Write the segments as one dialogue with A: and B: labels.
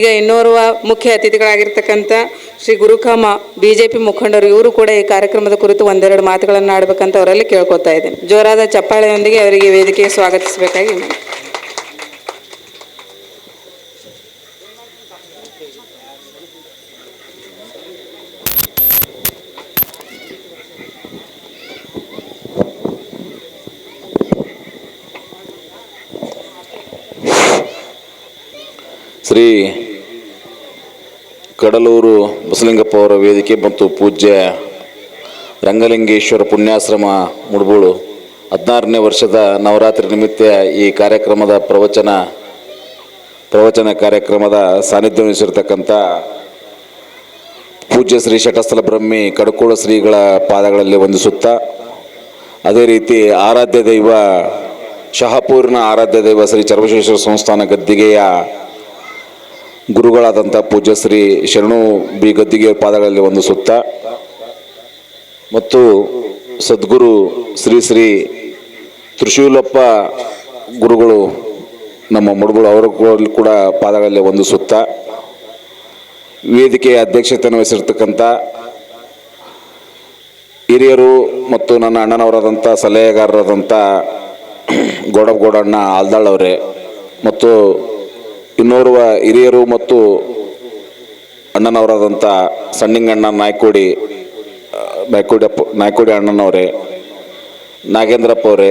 A: ಈಗ ಇನ್ನೋರ್ವ ಮುಖ್ಯ ಅತಿಥಿಗಳಾಗಿರ್ತಕ್ಕಂಥ ಶ್ರೀ ಗುರುಕಾಮ ಬಿಜೆಪಿ ಮುಖಂಡರು ಇವರು ಕೂಡ ಈ ಕಾರ್ಯಕ್ರಮದ ಕುರಿತು ಒಂದೆರಡು ಮಾತುಗಳನ್ನು ಆಡಬೇಕಂತ ಅವರಲ್ಲಿ ಕೇಳ್ಕೊತಾ ಇದ್ದೇನೆ ಜೋರಾದ ಚಪ್ಪಾಳೆಯೊಂದಿಗೆ ಅವರಿಗೆ ವೇದಿಕೆ ಸ್ವಾಗತಿಸಬೇಕಾಗಿ.
B: ಶ್ರೀ ಕಡಲೂರು ಬಸಲಿಂಗಪ್ಪ ಅವರ ವೇದಿಕೆ ಮತ್ತು ಪೂಜ್ಯ ರಂಗಲಿಂಗೇಶ್ವರ ಪುಣ್ಯಾಶ್ರಮ ಮುಡ್ಬೋಳು. ಹದಿನಾರನೇ ವರ್ಷದ ನವರಾತ್ರಿ ನಿಮಿತ್ತ ಈ ಕಾರ್ಯಕ್ರಮದ ಪ್ರವಚನ ಪ್ರವಚನ ಕಾರ್ಯಕ್ರಮದ ಸಾನ್ನಿಧ್ಯ ವಹಿಸಿರ್ತಕ್ಕಂಥ ಪೂಜ್ಯ ಶ್ರೀ ಶಟಸ್ಥಲ ಬ್ರಹ್ಮಿ ಕಡಕೋಳ ಶ್ರೀಗಳ ಪಾದಗಳಲ್ಲಿ ವಂದಿಸುತ್ತಾ, ಅದೇ ರೀತಿ ಆರಾಧ್ಯ ದೈವ ಶಹಾಪೂರಿನ ಆರಾಧ್ಯ ದೈವ ಶ್ರೀ ಚರ್ವಶೇಶ್ವರ ಸಂಸ್ಥಾನ ಗದ್ದಿಗೆಯ ಗುರುಗಳಾದಂಥ ಪೂಜ್ಯ ಶ್ರೀ ಶರಣು ಬಿ ಗದ್ದಿಗೆ ಪಾದಗಳಲ್ಲಿ ಒಂದು ಸುತ್ತ ಮತ್ತು ಸದ್ಗುರು ಶ್ರೀ ಶ್ರೀ ತ್ರಿಶೂಲಪ್ಪ ಗುರುಗಳು, ನಮ್ಮ ಮುಡುಗಳು ಅವರು ಕೂಡ ಪಾದಗಳಲ್ಲಿ ಒಂದು ಸುತ್ತ. ವೇದಿಕೆಯ ಅಧ್ಯಕ್ಷತೆಯನ್ನು ವಹಿಸಿರ್ತಕ್ಕಂಥ ಹಿರಿಯರು ಮತ್ತು ನನ್ನ ಅಣ್ಣನವರಾದಂಥ ಸಲಹೆಗಾರರಾದಂಥ ಗೌಡಗೌಡಣ್ಣ ಆಲ್ದಾಳ್ ಅವರೇ ಮತ್ತು ಇನ್ನೋರ್ವ ಹಿರಿಯರು ಮತ್ತು ಅಣ್ಣನವರಾದಂಥ ಸಣ್ಣಿಂಗಣ್ಣ ನಾಯ್ಕೋಡಿ ಆ, ನಾಯ್ಕೋಡಿಯಪ್ಪ ನಾಯ್ಕೋಡಿ ಅಣ್ಣನವರೇ ನಾಗೇಂದ್ರಪ್ಪ ಅವರೇ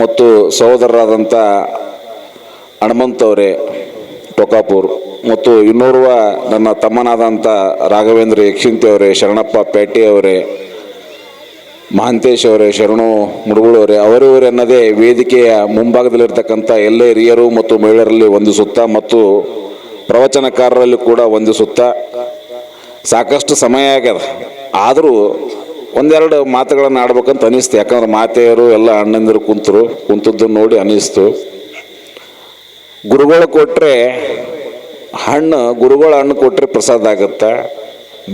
B: ಮತ್ತು ಸಹೋದರರಾದಂಥ ಅವರೇ ಟೊಕಾಪುರ್ ಮತ್ತು ಇನ್ನೋರ್ವ ನನ್ನ ತಮ್ಮನಾದಂಥ ರಾಘವೇಂದ್ರ ಯಕ್ಷಿಂತಿ ಅವರೇ ಶರಣಪ್ಪ ಪೇಟೆ ಅವರೇ ಮಹಾಂತೇಶ್ ಅವರೇ, ಶರಣು ಮುಡುಗುಳವರೇ ಎನ್ನದೇ ವೇದಿಕೆಯ ಮುಂಭಾಗದಲ್ಲಿರ್ತಕ್ಕಂಥ ಎಲ್ಲ ಹಿರಿಯರು ಮತ್ತು ಮಹಿಳೆಯರಲ್ಲಿ ವಂದಿಸುತ್ತಾ ಮತ್ತು ಪ್ರವಚನಕಾರರಲ್ಲಿ ಕೂಡ ವಂದಿಸುತ್ತಾ ಸಾಕಷ್ಟು ಸಮಯ ಆಗ್ಯದ. ಆದರೂ ಒಂದೆರಡು ಮಾತುಗಳನ್ನು ಆಡ್ಬೇಕಂತ ಅನಿಸ್ತು. ಯಾಕಂದ್ರೆ ಮಾತೆಯರು ಎಲ್ಲ ಅಣ್ಣಂದಿರು ಕುಂತರು ಕುಂತದ್ದನ್ನು ನೋಡಿ ಅನ್ನಿಸ್ತು ಗುರುಗಳು ಕೊಟ್ಟರೆ ಹಣ್ಣು, ಗುರುಗಳ ಹಣ್ಣು ಕೊಟ್ಟರೆ ಪ್ರಸಾದ ಆಗುತ್ತೆ.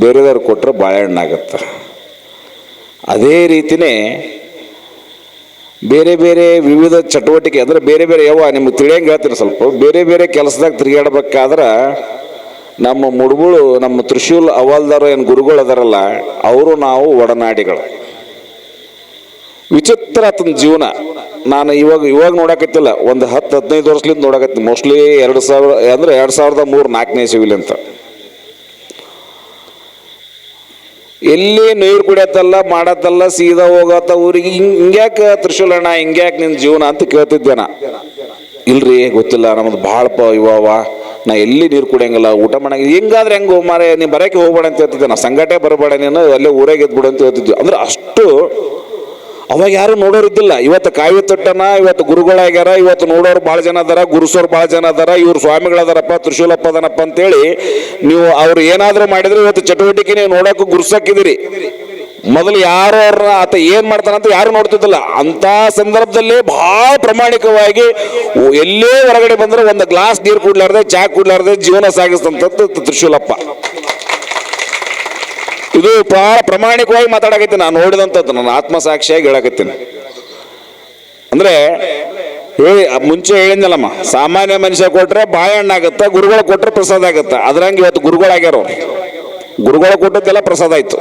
B: ಬೇರೆದವ್ರು ಕೊಟ್ಟರೆ ಬಾಳೆಹಣ್ಣು ಆಗುತ್ತೆ ಅದೇ ರೀತಿಯೇ ಬೇರೆ ಬೇರೆ ವಿವಿಧ ಚಟುವಟಿಕೆ, ಅಂದರೆ ಬೇರೆ ಬೇರೆ ಯಾವ ನಿಮ್ಗೆ ತಿಳಿಯಂಗೆ ಹೇಳ್ತೀನಿ ಸ್ವಲ್ಪ. ಬೇರೆ ಬೇರೆ ಕೆಲಸದಾಗ ತಿರುಗಾಡ್ಬೇಕಾದ್ರೆ ನಮ್ಮ ಮುಡುಗುಳು ನಮ್ಮ ತ್ರಿಶೂಲ್ ಅವಲ್ದಾರ ಏನು ಗುರುಗಳು ಅದಾರಲ್ಲ, ಅವರು ನಾವು ಒಡನಾಡಿಗಳು. ವಿಚಿತ್ರ ಆತನ ಜೀವನ. ನಾನು ಇವಾಗ ಇವಾಗ ನೋಡಕತ್ತಿಲ್ಲ ಒಂದು ಹತ್ತು ಹದಿನೈದು ವರ್ಷದಿಂದ ನೋಡಕತ್ತೀನಿ ಮೋಸ್ಟ್ಲಿ ಎರಡು ಸಾವಿರ, ಅಂದರೆ ಎರಡು ಸಾವಿರದ ಮೂರು ನಾಲ್ಕನೇ ಸಿವಿಲಿ ಅಂತ. ಎಲ್ಲಿ ನೀರು ಕುಡಿಯತ್ತಲ್ಲ, ಮಾಡತ್ತಲ್ಲ, ಸೀದಾ ಹೋಗತ್ತ ಊರಿಗೆ. ಹಿಂಗ್, ಹಿಂಗ್ಯಾಕೆ ತ್ರಿಶೂಲಣ್ಣ ಹಿಂಗ್ಯಾಕೆ ನಿನ್ನ ಜೀವನ ಅಂತ ಕೇಳ್ತಿದ್ದೆ ನಾ. ಇಲ್ರಿ, ಗೊತ್ತಿಲ್ಲ, ನಮ್ದು ಭಾಳ ಪ ಇವಾವ ನಾ ಎಲ್ಲಿ ನೀರು ಕುಡಿಯಂಗಿಲ್ಲ, ಊಟ ಮಾಡಂಗ ಹಿಂಗಾದ್ರೆ ಹೆಂಗ, ಮಾರೆ ನೀ ಬರೋಕೆ ಹೋಗ್ಬೇಡ ಅಂತ ಹೇಳ್ತಿದ್ದೆ ನಾ. ಸಂಘಟೆ ಬರಬೇಡ ನೀನು, ಅಲ್ಲೇ ಊರಾಗೆ ಎದ್ಬಿಡು ಅಂತ ಹೇಳ್ತಿದ್ವಿ. ಅಂದ್ರೆ ಅಷ್ಟು ಅವಾಗ ಯಾರು ನೋಡೋರಿದ್ದಿಲ್ಲ ಇವತ್ತು ಕಾಯಿ ತೊಟ್ಟನ, ಇವತ್ತು ಗುರುಗಳಾಗ್ಯಾರ ಇವತ್ತು ನೋಡೋರು ಭಾಳ ಜನ ಅದಾರ, ಗುರುಸೋರು ಭಾಳ ಜನ ಅದಾರ, ಇವ್ರು ಸ್ವಾಮಿಗಳದಾರಪ್ಪ ತ್ರಿಶೂಲಪ್ಪ ಅದನಪ್ಪ ಅಂತೇಳಿ ನೀವು ಅವ್ರು ಏನಾದರೂ ಮಾಡಿದ್ರೆ ಇವತ್ತು ಚಟುವಟಿಕೆ ನೀವು ನೋಡೋಕೆ ಗುರುಸಾಕಿದಿರಿ ಮೊದಲು ಯಾರು ಅವ್ರ ಆತ ಏನ್ ಮಾಡ್ತಾನಂತ ಯಾರು ನೋಡ್ತಿದ್ದಿಲ್ಲ. ಅಂತ ಸಂದರ್ಭದಲ್ಲಿ ಬಹಳ ಪ್ರಾಮಾಣಿಕವಾಗಿ ಎಲ್ಲೇ ಹೊರಗಡೆ ಬಂದ್ರೆ ಒಂದು ಗ್ಲಾಸ್ ನೀರು ಕುಡ್ಲಾರ್ದೆ, ಚಾ ಕುಡ್ಲಾರ್ದೆ ಜೀವನ ಸಾಗಿಸ್ತಂಥದ್ದು ತ್ರಿಶೂಲಪ್ಪ. ಇದು ಬಹಳ ಪ್ರಾಮಾಣಿಕವಾಗಿ ಮಾತಾಡಕತ್ತೀನಿ. ನಾನು ನೋಡಿದಂಥದ್ದು ನನ್ನ ಆತ್ಮಸಾಕ್ಷಿಯಾಗಿ ಹೇಳಕತ್ತೀನಿ. ಅಂದ್ರೆ ಹೇಳಿ ಮುಂಚೆ ಹೇಳಿದ್ನಲ್ಲಮ್ಮ, ಸಾಮಾನ್ಯ ಮನುಷ್ಯ ಕೊಟ್ರೆ ಬಾಳೆಹಣ್ಣು ಆಗುತ್ತೆ, ಗುರುಗಳು ಕೊಟ್ಟರೆ ಪ್ರಸಾದ ಆಗುತ್ತೆ? ಅದ್ರಂಗೆ ಇವತ್ತು ಗುರುಗಳಾಗ್ಯಾರ ಗುರುಗಳು ಕೊಟ್ಟದ್ದೆಲ್ಲ ಪ್ರಸಾದ ಆಯ್ತು.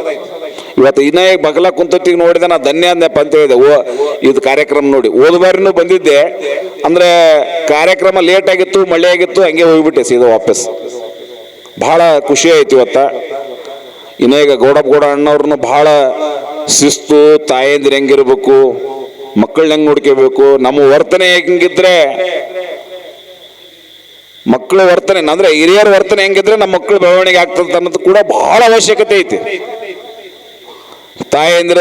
B: ಇವತ್ತು ಇನ್ನೇ ಬಗಲ ಕುಂತೊತ್ತಿಗೆ ನೋಡಿದೆ, ನಾ ಧನ್ಯ ಅಂದ್ಯಪ್ಪ ಅಂತ ಹೇಳಿದೆ. ಓ, ಇದು ಕಾರ್ಯಕ್ರಮ ನೋಡಿ. ಹೋದ ಬಾರಿನೂ ಬಂದಿದ್ದೆ. ಅಂದ್ರೆ, ಕಾರ್ಯಕ್ರಮ ಲೇಟ್ ಆಗಿತ್ತು, ಮಳೆ ಆಗಿತ್ತು, ಹಂಗೆ ಹೋಗ್ಬಿಟ್ಟೆ ಸೀದಾ ವಾಪಸ್. ಬಹಳ ಖುಷಿ ಆಯ್ತು ಇವತ್ತ. ಇನ್ನ ಈಗ ಗೌಡಪ್ಪ ಗೌಡ ಅಣ್ಣವ್ರನ್ನ ಬಹಳ ಶಿಸ್ತು, ತಾಯಂದಿರು ಹೆಂಗಿರ್ಬೇಕು, ಮಕ್ಕಳನ್ನ ಹೆಂಗ್ ನೋಡ್ಕೋಬೇಕು, ನಮ್ಮ ವರ್ತನೆ ಹೆಂಗಿದ್ರೆ, ಮಕ್ಕಳ ವರ್ತನೆ, ಅಂದ್ರೆ ಹಿರಿಯರ ವರ್ತನೆ ಹೆಂಗಿದ್ರೆ ನಮ್ಮ ಮಕ್ಕಳು ಬೆಳವಣಿಗೆ ಆಗ್ತದ ಅನ್ನೋದು ಕೂಡ ಬಹಳ ಅವಶ್ಯಕತೆ ಐತಿ. ತಾಯಂದ್ರ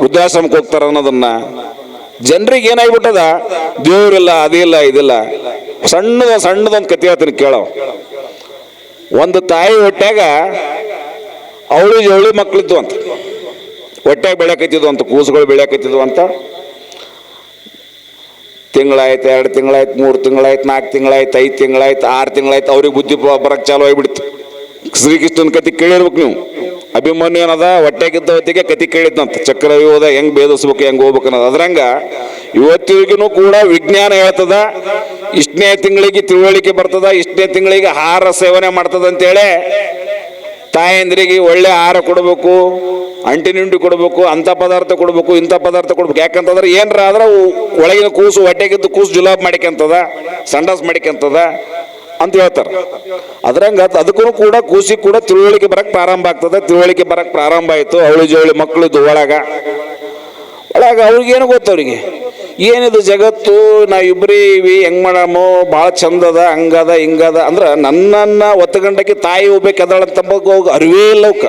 B: ವೃದ್ಧಾಶ್ರಮಕ್ಕೆ ಹೋಗ್ತಾರ ಅನ್ನೋದನ್ನ ಜನರಿಗೆ ಏನಾಗ್ಬಿಟ್ಟದ? ದೇವ್ರಿಲ್ಲ, ಅದಿಲ್ಲ, ಇದಿಲ್ಲ. ಸಣ್ಣದ ಸಣ್ಣದೊಂದು ಕತೆ ಹೇಳ್ತೀನಿ ಕೇಳೋ. ಒಂದು ತಾಯಿ ಹೊಟ್ಯಾಗ ಅವಳಿ ಜವಳಿ ಮಕ್ಕಳಿದ್ದು ಅಂತ. ಹೊಟ್ಟೆಗೆ ಬೆಳ್ಯಾಕತ್ತಿದ್ವು ಅಂತ, ಕೂಸುಗಳು ಬೆಳ್ಯಾಕತ್ತಿದ್ವು ಅಂತ. ತಿಂಗಳಾಯ್ತು, ಎರಡು ತಿಂಗಳಾಯ್ತು, ಮೂರು ತಿಂಗಳಾಯ್ತು, ನಾಲ್ಕು ತಿಂಗಳಾಯ್ತು, ಐದು ತಿಂಗಳಾಯ್ತು, ಆರು ತಿಂಗಳಾಯ್ತು, ಅವ್ರಿಗೆ ಬುದ್ಧಿ ಬರಕ್ಕೆ ಚಾಲು ಆಗಿಬಿಡ್ತು. ಶ್ರೀಕೃಷ್ಣನ ಕತೆ ಕೇಳಿರ್ಬೇಕು ನೀವು. ಅಭಿಮನ್ಯು ಏನದ ಹೊಟ್ಟೆಗಿದ್ದ ಹೊತ್ತಿಗೆ ಕತಿ ಕೇಳಿದ್ನಂತ. ಚಕ್ರವ್ಯೂಹದ ಹೆಂಗ್ ಭೇದಿಸ್ಬೇಕು, ಹೆಂಗ್ ಹೋಗ್ಬೇಕು ಅನ್ನೋದು. ಅದ್ರಂಗ ಇವತ್ತಿಗೂ ಕೂಡ ವಿಜ್ಞಾನ ಹೇಳ್ತದ, ಇಷ್ಟನೇ ತಿಂಗಳಿಗೆ ತಿಳುವಳಿಕೆ ಬರ್ತದ, ಇಷ್ಟನೇ ತಿಂಗಳಿಗೆ ಆಹಾರ ಸೇವನೆ ಮಾಡ್ತದ ಅಂತೇಳಿ ತಾಯಂದ್ರಿಗೆ ಒಳ್ಳೆ ಆಹಾರ ಕೊಡಬೇಕು ಅಂಟಿನಿಂಟು ಕೊಡಬೇಕು, ಅಂಥ ಪದಾರ್ಥ ಕೊಡಬೇಕು, ಇಂಥ ಪದಾರ್ಥ ಕೊಡ್ಬೇಕು. ಯಾಕಂತಂದ್ರೆ ಏನರ ಆದ್ರೆ ಒಳಗಿನ ಕೂಸು ಹೊಟ್ಟೆಗಿದ್ದು ಕೂಸು ಜುಲಾಬ್ ಮಾಡಿಕೊಂತದ, ಸಂಡಾಸ್ ಮಾಡಿಕೊಂತದ ಅಂತ ಹೇಳ್ತಾರೆ. ಅದ್ರಂಗ ಅದಕ್ಕೂ ಕೂಡ ಕೂಸಿ ಕೂಡ ತಿಳುವಳಿಕೆ ಬರಕ್ ಪ್ರಾರಂಭ ಆಗ್ತದೆ. ತಿಳುವಳಿಕೆ ಬರಕ್ ಪ್ರಾರಂಭ ಆಯ್ತು. ಅವಳಿ ಜವಳಿ ಮಕ್ಕಳು ಒಳಗ. ಒಳಗ ಅವ್ರಿಗೇನು ಗೊತ್ತು ಅವ್ರಿಗೆ? ಏನಿದು ಜಗತ್ತು ನಾವು ಇಬ್ಬರೇ ಇವಿ, ಹೆಂಗ್ ಮಾಡಮೋ, ಭಾಳ ಚಂದದ ಹಂಗದ ಹಿಂಗದ ಅಂದ್ರೆ ನನ್ನನ್ನು ಒತ್ತಗಂಡಕ್ಕೆ ತಾಯಿ ಹೋಗ್ಬೇಕದಳಂತ ಅರಿವೇ ಇಲ್ಲ ಅವಕ್ಕ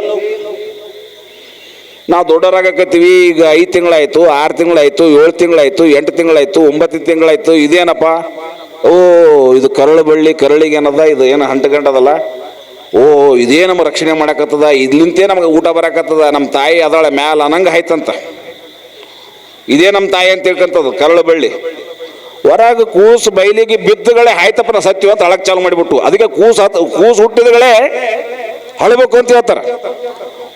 B: ನಾವು ದೊಡ್ಡವರಾಗಕತ್ತೀವಿ ಈಗ ಐದು ತಿಂಗಳಾಯಿತು, ಆರು ತಿಂಗಳಾಯಿತು, ಏಳು ತಿಂಗಳಾಯಿತು, ಎಂಟು ತಿಂಗಳಾಯಿತು, ಒಂಬತ್ತು ತಿಂಗಳಾಯಿತು, ಇದೇನಪ್ಪ? ಓ, ಇದು ಕರಳು ಬಳ್ಳಿ, ಕರಳಿಗೆ ಏನದ, ಇದು ಏನು ಹಂಟಗಂಡದಲ್ಲ ಓ, ಇದೇ ನಮ್ಮ ರಕ್ಷಣೆ ಮಾಡಕತ್ತದ, ಇದ್ಲಿಂತೆ ನಮಗೆ ಊಟ ಬರಕತ್ತದ ನಮ್ಮ ತಾಯಿ ಅದಳ ಮ್ಯಾಲ ಅನ್ನಂಗೆ ಆಯ್ತಂತ. ಇದೇ ನಮ್ಮ ತಾಯಿ ಅಂತ ತಿಳ್ಕೊಂತದ್ದು ಕರಳು ಬಳ್ಳಿ ಹೊರಗೆ ಕೂಸು ಬೈಲಿಗೆ ಬಿದ್ದುಗಳೇ ಆಯ್ತಪ್ಪ ನಾ ಸತ್ಯ ಅಂತ ಅಳಕ್ ಚಾಲು ಮಾಡಿಬಿಟ್ಟು. ಅದಕ್ಕೆ ಕೂಸು ಹತ್ ಕೂಸು ಹುಟ್ಟಿದಗಳೇ ಅಳಬೇಕು ಅಂತ ಹೇಳ್ತಾರೆ.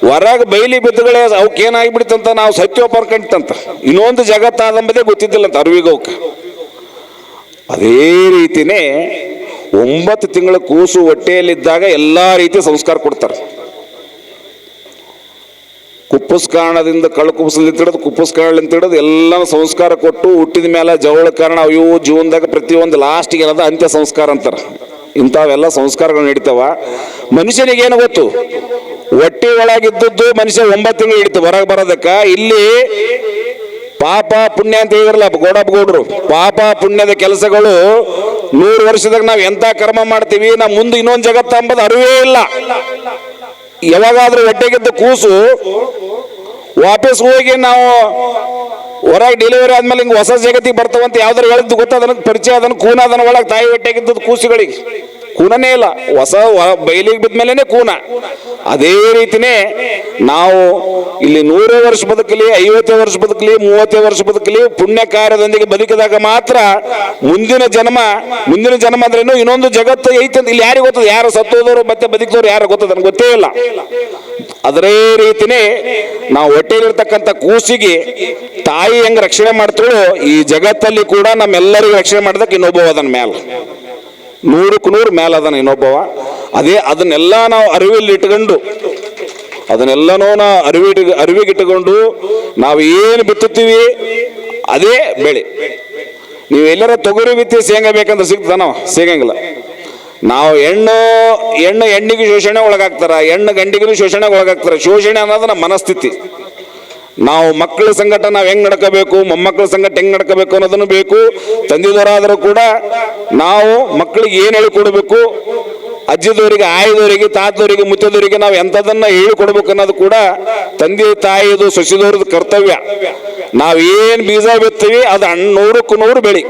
B: ಹೊರಗೆ ಬೈಲಿ ಬಿದ್ದುಗಳೇ ಅವಕ್ಕೆ ಏನಾಗ್ಬಿಡ್ತಂತ ನಾವು ಸತ್ಯ ಅನ್ಕೊಂಡಿತ್ತಂತ ಇನ್ನೊಂದು ಜಗತ್ತಾದಂಬದೇ ಗೊತ್ತಿದ್ದಿಲ್ಲಂತ ಅಂತ ಅವಕ್ಕೆ. ಅದೇ ರೀತಿನೇ ಒಂಬತ್ತು ತಿಂಗಳ ಕೂಸು ಹೊಟ್ಟೆಯಲ್ಲಿದ್ದಾಗ ಎಲ್ಲ ರೀತಿ ಸಂಸ್ಕಾರ ಕೊಡ್ತಾರೆ. ಕುಪ್ಪಸ್ ಕಾರಣದಿಂದ ಕಳ್ಳು ಕುಪ್ಪಸಲಿಂದ ಹಿಡಿದು ಕುಪ್ಪಸ್ ಕಾರಣದಿಂದ ಹಿಡಿದು ಎಲ್ಲ ಸಂಸ್ಕಾರ ಕೊಟ್ಟು ಹುಟ್ಟಿದ ಮೇಲೆ ಜವಳ ಕಾರಣ ಇವು ಜೀವನದಾಗ ಪ್ರತಿಯೊಂದು ಲಾಸ್ಟಿಗೆ ಏನದ ಅಂತ್ಯ ಸಂಸ್ಕಾರ ಅಂತಾರೆ. ಇಂಥವೆಲ್ಲ ಸಂಸ್ಕಾರಗಳು ನಡೀತಾವ. ಮನುಷ್ಯನಿಗೆ ಏನು ಗೊತ್ತು? ಹೊಟ್ಟೆ ಒಳಗಿದ್ದದ್ದು ಮನುಷ್ಯ ಒಂಬತ್ತು ತಿಂಗಳು ಹಿಡಿತು ಹೊರಗೆ ಬರೋದಕ್ಕೆ. ಇಲ್ಲಿ ಪಾಪ ಪುಣ್ಯ ಅಂತ ಹೇಳಿದ್ರಲ್ಲ, ಗೋಡಪ್ಪ ಗೌಡ್ರು, ಪಾಪ ಪುಣ್ಯದ ಕೆಲಸಗಳು ನೂರು ವರ್ಷದಾಗ ನಾವು ಎಂತ ಕರ್ಮ ಮಾಡ್ತೀವಿ ನಮ್ಮ ಮುಂದೆ ಇನ್ನೊಂದು ಜಗತ್ತು ಅಂಬದು ಅರಿವೇ ಇಲ್ಲ. ಯಾವಾಗಾದ್ರೂ ಹೊಟ್ಟೆಗಿದ್ದ ಕೂಸು, ವಾಪಸ್ ಹೋಗಿ ನಾವು ಹೊರಗೆ ಡೆಲಿವರಿ ಆದ್ಮೇಲೆ ಹಿಂಗೆ ಹೊಸ ಜಗತ್ತಿಗೆ ಬರ್ತಾವಂತ ಯಾವ್ದಾರು ಹೇಳಿದ್ದು ಗೊತ್ತಾ ಅದನ್ನ ಪರಿಚಯ ಅದನ್ನು ಕೂನ ಅದನ್ನ ಒಳಗೆ ತಾಯಿ ಹೊಟ್ಟೆಗಿದ್ದದ್ದು ಕೂಸುಗಳಿಗೆ. ಕೂನನೇ ಇಲ್ಲ. ಹೊಸ ಬಯಲಿಗೆ ಬಿದ್ಮೇಲೆ ಕೂನ. ಅದೇ ರೀತಿನೇ ನಾವು ಇಲ್ಲಿ ನೂರೇ ವರ್ಷ ಬದುಕಲಿ, ಐವತ್ತೇ ವರ್ಷ ಬದುಕಲಿ, ಮೂವತ್ತೇ ವರ್ಷ ಬದುಕಲಿ, ಪುಣ್ಯ ಕಾರ್ಯದೊಂದಿಗೆ ಬದುಕಿದಾಗ ಮಾತ್ರ ಮುಂದಿನ ಜನ್ಮ ಮುಂದಿನ ಜನ್ಮ ಅಂದ್ರೇನು ಇನ್ನೊಂದು ಜಗತ್ತು ಐತೆ ಅಂತ ಇಲ್ಲಿ ಯಾರಿಗೆ ಗೊತ್ತದ? ಯಾರು ಸತ್ತೋದವರು ಮತ್ತೆ ಬದುಕಿದವರು ಯಾರು ಗೊತ್ತದ? ನನಗೆ ಗೊತ್ತೇ ಇಲ್ಲ. ಅದೇ ರೀತಿನೇ ನಾವು ಹೊಟ್ಟೆಲಿರ್ತಕ್ಕಂಥ ಕೂಸಿಗೆ ತಾಯಿ ಹೆಂಗ್ ರಕ್ಷಣೆ ಮಾಡ್ತಾಳೋ, ಈ ಜಗತ್ತಲ್ಲಿ ಕೂಡ ನಮ್ಮೆಲ್ಲರಿಗೂ ರಕ್ಷಣೆ ಮಾಡಿದಕ್ಕೆ ಇನ್ನೊಬ್ಬ ಅದನ್ನ ಮ್ಯಾಲ. ನೂರಕ್ಕೂ ನೂರು ಮ್ಯಾಲ ಅದನ್ನ ಇನ್ನೊಬ್ಬವ. ಅದೇ ಅದನ್ನೆಲ್ಲ ನಾವು ಅರಿವಿಲ್ಲಿ ಇಟ್ಕೊಂಡು ಅದನ್ನೆಲ್ಲನೂ ನಾವು ಅರಿವಿ ಅರಿವಿಗಿಟ್ಟುಕೊಂಡು ನಾವು ಏನು ಬಿತ್ತುತ್ತೀವಿ ಅದೇ ಬೆಳೆ. ನೀವು ಎಲ್ಲರ ತೊಗರಿ ಬಿತ್ತಿ ಶೇಂಗಾ ಬೇಕಂದ್ರೆ ಸಿಗ್ತದ ನಾವು ಸಿಗಂಗಿಲ್ಲ. ನಾವು ಹೆಣ್ಣು ಹೆಣ್ಣು ಹೆಣ್ಣಿಗೆ ಶೋಷಣೆ ಒಳಗಾಗ್ತಾರ, ಹೆಣ್ಣು ಗಂಡಿಗೂ ಶೋಷಣೆ ಒಳಗಾಗ್ತಾರೆ. ಶೋಷಣೆ ಅನ್ನೋದು ನಮ್ಮ ಮನಸ್ಥಿತಿ. ನಾವು ಮಕ್ಕಳ ಸಂಗಟ ನಾವು ಹೆಂಗ್ ನಡ್ಕೋಬೇಕು, ಮೊಮ್ಮಕ್ಕಳ ಸಂಗಟ ಹೆಂಗ್ ನಡ್ಕೋಬೇಕು ಅನ್ನೋದನ್ನು ಬೇಕು. ತಂದೆದವರಾದರೂ ಕೂಡ ನಾವು ಮಕ್ಕಳಿಗೆ ಏನು ಹೇಳಿಕೊಡ್ಬೇಕು? ಅಜ್ಜಿದವರಿಗೆ, ಆಯದವರಿಗೆ, ತಾತದವರಿಗೆ, ಮುತ್ತದವರಿಗೆ ನಾವು ಎಂಥದನ್ನ ಹೇಳಿಕೊಡ್ಬೇಕು ಅನ್ನೋದು ಕೂಡ ತಂದೆ, ತಾಯಿದು, ಸೊಸಿದವ್ರದ್ದು ಕರ್ತವ್ಯ. ನಾವು ಏನು ಬೀಜ ಬಿತ್ತೀವಿ, ಅದು ನೂರಕ್ಕೂ ನೂರು ಬೆಳಿ.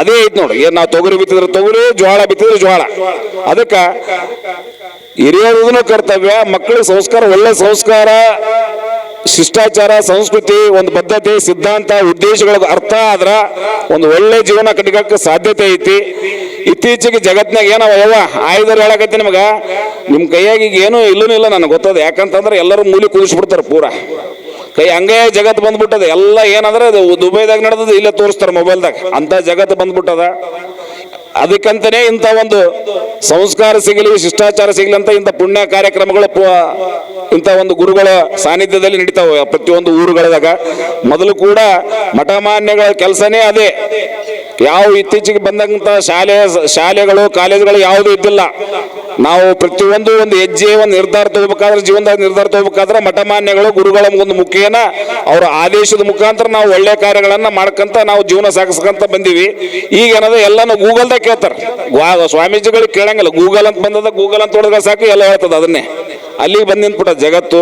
B: ಅದೇ ಐತ್ ನೋಡಿ, ಏನ್ ನಾವು ತೊಗರಿ ಬಿತ್ತಿದ್ರೆ ತೊಗರಿ ಜೋಳ ಬಿತ್ತಿದ್ರೆ ಜೋಳ ಅದಕ್ಕ ಹಿರಿಯರದೂ ಕರ್ತವ್ಯ, ಮಕ್ಕಳಿಗೆ ಸಂಸ್ಕಾರ, ಒಳ್ಳೆ ಸಂಸ್ಕಾರ, ಶಿಷ್ಟಾಚಾರ, ಸಂಸ್ಕೃತಿ, ಒಂದು ಬದ್ಧತೆ, ಸಿದ್ಧಾಂತ, ಉದ್ದೇಶಗಳ ಅರ್ಥ ಆದ್ರ ಒಂದು ಒಳ್ಳೆ ಜೀವನ ಕಟ್ಟಿಗಕ್ಕೆ ಸಾಧ್ಯತೆ ಐತಿ. ಇತ್ತೀಚೆಗೆ ಜಗತ್ನಾಗ ಏನವ ಯವ್ವ? ಆಯ್ದರ್ ಹೇಳಕತ್ತಿ ನಿಮಗ. ನಿಮ್ಮ ಕೈಯಾಗ ಈಗ ಏನೂ ಇಲ್ಲೂ ಇಲ್ಲ ನನಗೆ ಗೊತ್ತದ. ಯಾಕಂತಂದ್ರೆ ಎಲ್ಲರೂ ಮೂಲಿ ಕುದಿಸ್ಬಿಡ್ತಾರೆ ಪೂರ. ಕೈ ಹಂಗೆ ಜಗತ್ತು ಬಂದ್ಬಿಟ್ಟದ. ಎಲ್ಲ ಏನಂದ್ರೆ ಅದು ದುಬೈದಾಗ ನಡೆದದ ಇಲ್ಲೇ ತೋರಿಸ್ತಾರೆ ಮೊಬೈಲ್ದಾಗ. ಅಂತ ಜಗತ್ತು ಬಂದ್ಬಿಟ್ಟದ. ಅದಕ್ಕಂತನೇ ಇಂಥ ಒಂದು ಸಂಸ್ಕಾರ ಸಿಗಲಿ, ಶಿಷ್ಟಾಚಾರ ಸಿಗಲಿ ಅಂತ ಇಂಥ ಪುಣ್ಯ ಕಾರ್ಯಕ್ರಮಗಳು ಇಂಥ ಒಂದು ಗುರುಗಳ ಸಾನ್ನಿಧ್ಯದಲ್ಲಿ ನಡೀತಾವೆ ಪ್ರತಿಯೊಂದು ಊರುಗಳದಾಗ. ಮೊದಲು ಕೂಡ ಮಠಮಾನ್ಯಗಳ ಕೆಲಸನೇ ಅದೇ. ಯಾವ ಇತ್ತೀಚೆಗೆ ಬಂದಂತ ಶಾಲೆ, ಶಾಲೆಗಳು, ಕಾಲೇಜುಗಳು ಯಾವುದು ಇದ್ದಿಲ್ಲ. ನಾವು ಪ್ರತಿಯೊಂದು ಒಂದು ಹೆಜ್ಜೆ ಒಂದು ನಿರ್ಧಾರ ತಗೋಬೇಕಾದ್ರೆ ಜೀವನದಾಗ ನಿರ್ಧಾರ ತಗೋಬೇಕಾದ್ರೆ ಮಠಮಾನ್ಯಗಳು, ಗುರುಗಳ ಒಂದು ಮುಖೇನ ಅವರ ಆದೇಶದ ಮುಖಾಂತರ ನಾವು ಒಳ್ಳೆ ಕಾರ್ಯಗಳನ್ನ ಮಾಡ್ಕಂತ ನಾವು ಜೀವನ ಸಾಗಿಸ್ಕೊಂತ ಬಂದೀವಿ. ಈಗ ಏನದ, ಎಲ್ಲಾನು ಗೂಗಲ್ದಾಗ ಕೇಳ್ತಾರೆ. ಸ್ವಾಮೀಜಿಗಳು ಕೇಳಂಗಿಲ್ಲ. ಗೂಗಲ್ ಅಂತ ಬಂದದ ಗೂಗಲ್ ಅಂತ ಹೊಡೆದ್ರೆ ಸಾಕು, ಎಲ್ಲ ಹೇಳ್ತದ ಅದನ್ನೇ. ಅಲ್ಲಿಗೆ ಬಂದು ಪುಟ ಜಗತ್ತು.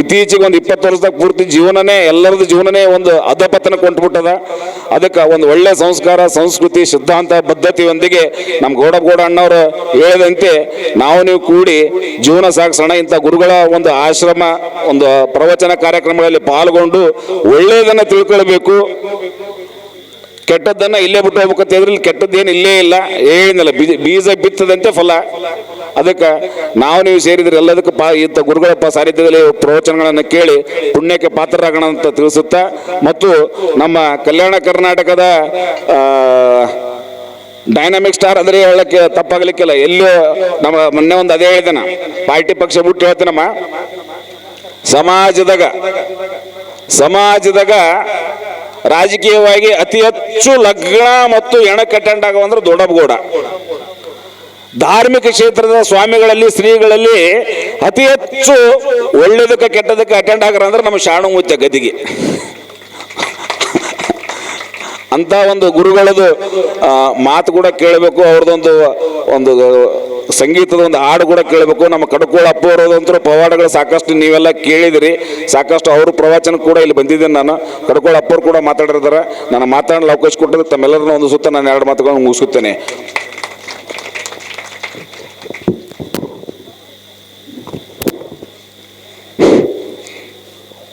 B: ಇತ್ತೀಚೆಗೆ ಒಂದು ಇಪ್ಪತ್ತು ವರ್ಷದಾಗ ಪೂರ್ತಿ ಜೀವನನೇ ಎಲ್ಲರದ ಜೀವನನೇ ಒಂದು ಅಧಪತನ ಕೊಂಟ್ಬಿಟ್ಟದ ಅದಕ್ಕೆ ಒಂದು ಒಳ್ಳೆ ಸಂಸ್ಕಾರ, ಸಂಸ್ಕೃತಿ, ಸಿದ್ಧಾಂತ ಬದ್ಧತೆಯೊಂದಿಗೆ ನಮ್ಮ ಗೌಡಗೌಡ ಅಣ್ಣವರು ಹೇಳಿದಂತೆ ನಾವು ನೀವು ಕೂಡಿ ಜೀವನ ಸಾಗಿಸೋಣ. ಇಂಥ ಗುರುಗಳ ಒಂದು ಆಶ್ರಮ, ಒಂದು ಪ್ರವಚನ ಕಾರ್ಯಕ್ರಮಗಳಲ್ಲಿ ಪಾಲ್ಗೊಂಡು ಒಳ್ಳೆಯದನ್ನು ತಿಳ್ಕೊಳ್ಬೇಕು. ಕೆಟ್ಟದ್ದನ್ನ ಇಲ್ಲೇ ಬಿಟ್ಟು ಹೋಗ್ಬೇಕಂತ ಹೇಳಿದ್ರೆ ಕೆಟ್ಟದ್ದೇನು ಇಲ್ಲೇ ಇಲ್ಲ. ಏನಿಲ್ಲ ಬೀಜ ಬೀಜ ಬಿತ್ತದಂತೆ ಫಲ. ಅದಕ್ಕೆ ನಾವು ನೀವು ಸೇರಿದ್ರೆ ಎಲ್ಲದಕ್ಕೂ ಪಾ, ಇಂಥ ಗುರುಗಳಪ್ಪ ಸಾನ್ನಿಧ್ಯದಲ್ಲಿ ಪ್ರವಚನಗಳನ್ನು ಕೇಳಿ ಪುಣ್ಯಕ್ಕೆ ಪಾತ್ರರಾಗೋಣ ಅಂತ ತಿಳಿಸುತ್ತಾ, ಮತ್ತು ನಮ್ಮ ಕಲ್ಯಾಣ ಕರ್ನಾಟಕದ ಡೈನಾಮಿಕ್ ಸ್ಟಾರ್ ಅಂದ್ರೆ ಹೇಳಕ್ಕೆ ತಪ್ಪಾಗಲಿಕ್ಕಿಲ್ಲ. ಎಲ್ಲೂ ನಮ್ಮ ಮೊನ್ನೆ ಒಂದು ಅದೇ ಹೇಳಿದೆ ಪಾರ್ಟಿ ಪಕ್ಷ ಬಿಟ್ಟು ಹೇಳ್ತೇನಮ್ಮ ಸಮಾಜದಾಗ ಸಮಾಜದಾಗ ರಾಜಕೀಯವಾಗಿ ಅತಿ ಹೆಚ್ಚು ಲಗ್ನ ಮತ್ತು ಅಂದ್ರೆ ದೊಡ್ಡಬಗೌಡ. ಧಾರ್ಮಿಕ ಕ್ಷೇತ್ರದ ಸ್ವಾಮಿಗಳಲ್ಲಿ, ಶ್ರೀಗಳಲ್ಲಿ ಅತಿ ಹೆಚ್ಚು ಒಳ್ಳೇದಕ್ಕೆ ಕೆಟ್ಟದಕ್ಕೆ ಅಟೆಂಡ್ ಆಗ್ರ ಅಂದ್ರೆ ನಮ್ಮ ಶಾಣು ಮುಚ್ಚ ಗದಿಗೆ ಅಂತ ಒಂದು ಗುರುಗಳದು ಮಾತು ಕೂಡ ಕೇಳಬೇಕು, ಅವ್ರದ್ದೊಂದು ಒಂದು ಸಂಗೀತದ ಒಂದು ಹಾಡು ಕೂಡ ಕೇಳಬೇಕು. ನಮ್ಮ ಕಡಕೋಳ ಅಪ್ಪ ಅವರದಂತರೂ ಪವಾಡಗಳು ಸಾಕಷ್ಟು ನೀವೆಲ್ಲ ಕೇಳಿದಿರಿ. ಸಾಕಷ್ಟು ಅವರು ಪ್ರವಚನ ಕೂಡ ಇಲ್ಲಿ ಬಂದಿದ್ದೇನೆ ನಾನು. ಕಡಕೋಳ ಅಪ್ಪರು ಕೂಡ ಮಾತಾಡಿರ್ತಾರೆ. ನಾನು ಮಾತಾಡಲು ಅವಕಾಶ ಕೊಟ್ಟರೆ ತಮ್ಮೆಲ್ಲರನ್ನ ಒಂದು ಸುತ್ತ ನಾನು ಎರಡು ಮಾತುಗಳನ್ನು ಮುಗಿಸುತ್ತೇನೆ.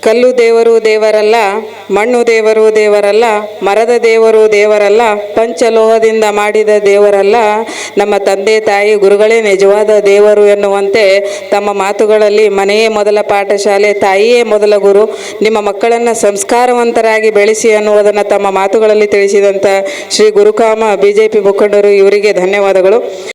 A: ಕಲ್ಲು ದೇವರು ದೇವರಲ್ಲ, ಮಣ್ಣು ದೇವರು ದೇವರಲ್ಲ, ಮರದ ದೇವರು ದೇವರಲ್ಲ, ಪಂಚಲೋಹದಿಂದ ಮಾಡಿದ ದೇವರಲ್ಲ, ನಮ್ಮ ತಂದೆ ತಾಯಿ ಗುರುಗಳೇ ನಿಜವಾದ ದೇವರು ಎನ್ನುವಂತೆ ತಮ್ಮ ಮಾತುಗಳಲ್ಲಿ ಮನೆಯೇ ಮೊದಲ ಪಾಠಶಾಲೆ, ತಾಯಿಯೇ ಮೊದಲ ಗುರು, ನಿಮ್ಮ ಮಕ್ಕಳನ್ನು ಸಂಸ್ಕಾರವಂತರಾಗಿ ಬೆಳೆಸಿ ಅನ್ನುವುದನ್ನು ತಮ್ಮ ಮಾತುಗಳಲ್ಲಿ ತಿಳಿಸಿದಂಥ Shri Gurukama B J P ಮುಖಂಡರು, ಇವರಿಗೆ ಧನ್ಯವಾದಗಳು.